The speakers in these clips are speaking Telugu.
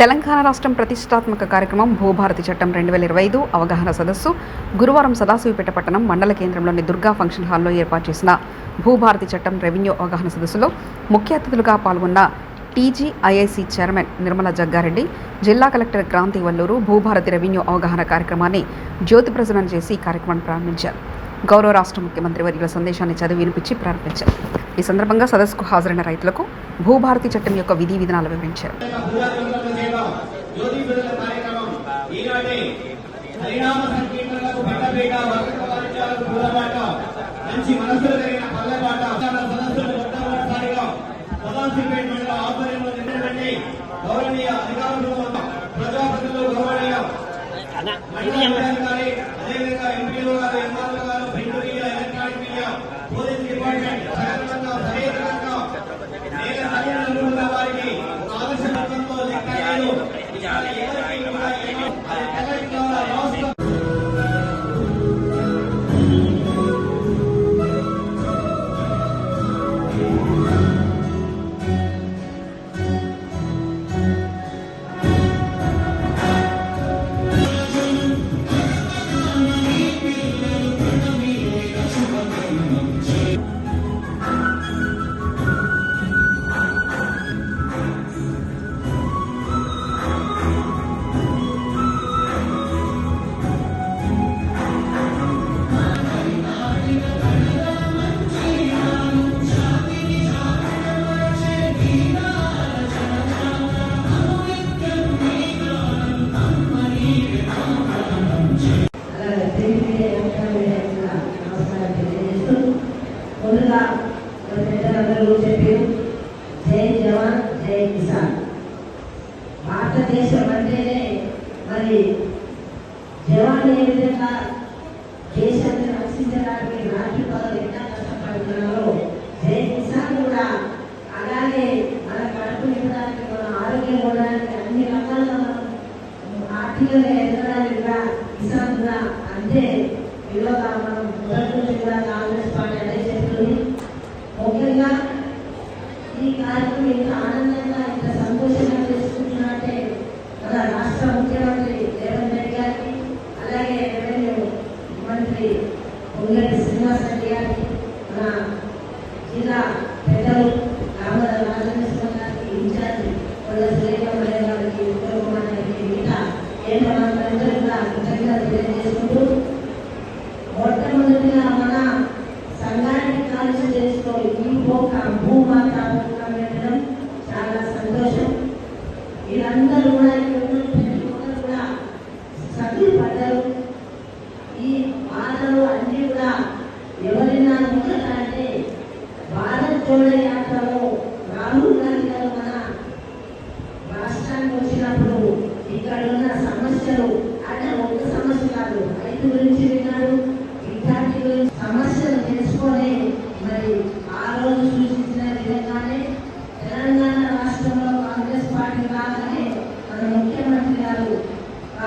తెలంగాణ రాష్ట్రం ప్రతిష్టాత్మక కార్యక్రమం భూభారతి చట్టం రెండు వేల ఇరవై ఐదు అవగాహన సదస్సు. గురువారం సదాశివపేట పట్టణం మండల కేంద్రంలోని దుర్గా ఫంక్షన్ హాల్లో ఏర్పాటు చేసిన భూభారతి చట్టం రెవెన్యూ అవగాహన సదస్సులో ముఖ్య అతిథులుగా పాల్గొన్న టీజీఐఐసి చైర్మన్ నిర్మల జగ్గారెడ్డి జిల్లా కలెక్టర్ క్రాంతి వల్లూరు భూభారతి రెవెన్యూ అవగాహన కార్యక్రమాన్ని జ్యోతి ప్రజనం చేసి ఈ కార్యక్రమాన్ని ప్రారంభించారు. గౌరవ రాష్ట్ర ముఖ్యమంత్రి వర్యుల సందేశాన్ని చదివి వినిపించి ప్రారంభించారు. ఈ సందర్భంగా సదస్సుకు హాజరైన రైతులకు భూభారతి చట్టం యొక్క విధి విధానాలు వివరించారు. జ్యోతి విడుదల కార్యక్రమం ఈనాటి పరిణామ సంకీర్తనలకు పట్టబేట వర్గ వాణిజ్యాలకు పూలబాట మంచి మనసులు కలిగిన పల్లెబాట చాలా సదస్సులు మొట్టమొదటిసారిగా సదాశివపేట మండల ఆధ్వర్యంలో జరిగినటువంటి గౌరవనీయ అధికారులు ప్రజాప్రతినిధులు గౌరవనీయ మండల అధికారి అదేవిధంగా ఎంపీలు గారు ఎంఆర్ఓ గారు print media electronic media police department దేశం అంటేనే మరి జవాన్ ఏ విధంగా దేశాన్ని రక్షించడానికి రాష్ట్ర పదవి ఎట్లా కష్టపడుతున్నారో జై కిసాన్ కూడా అలాగే మన కడుపు నింపడానికి మన ఆరోగ్యం ఉండడానికి అన్ని రకాలుగా మనం ఆర్థికంగా ఎదగడానికి కూడా కిసాన్ కూడా అంతే విలువగా మనం మొదటి నుంచి కూడా కేంద్ర తెలియజేసుకుంటూ మొట్టమొదటిగా మన సంఘానికి కాల్చి చేసుకో ఈ భూమాత పెట్టడం చాలా సంతోషం. వీళ్ళందరూ కూడా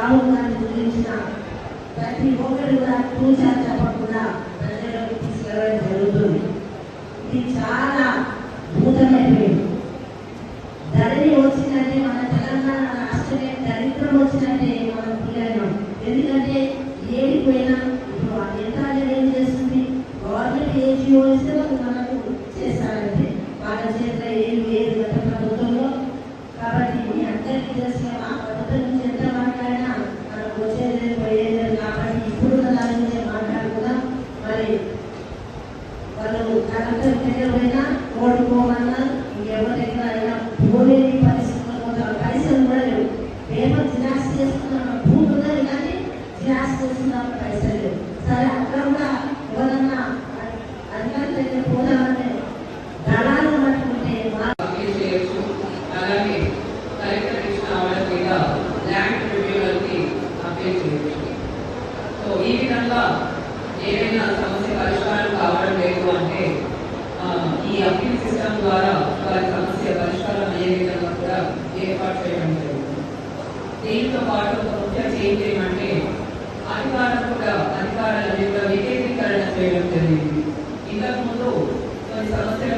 రాహుల్ గాంధీ గురించిన ప్రతి ఒక్కరు కూడా చూసా కానీ జిరాక్స్ చేసుకున్న పైసలు లేవు సరే అక్కడ కూడా ఎవరన్నా అధికారుల దగ్గర పోదామంటే దళాలు పట్టుకుంటే మా అప్పీల్ చేయొచ్చు అలాగే కలెక్టర్ ఇచ్చిన ఆర్డర్ మీద ల్యాండ్ రివ్యూలకి అప్పీల్ చేయొచ్చు సో ఈ విధంగా ఏదైనా సమస్య పరిష్కారం కావడం లేదు అంటే ఆ, ఈ అప్పీల్ సిస్టమ్ ద్వారా వారి సమస్య పరిష్కారం అయ్యే విధంగా కూడా ఏర్పాటు చేయడం జరుగుతుంది దీంతో పాటు ఒక ముఖ్య చేంజ్ ఏమంటే అధికారం కూడా అధికారాలన్నీ కూడా వికేంద్రీకరణ చేయడం జరిగింది. ఇంతకు ముందు కొన్ని సమస్యల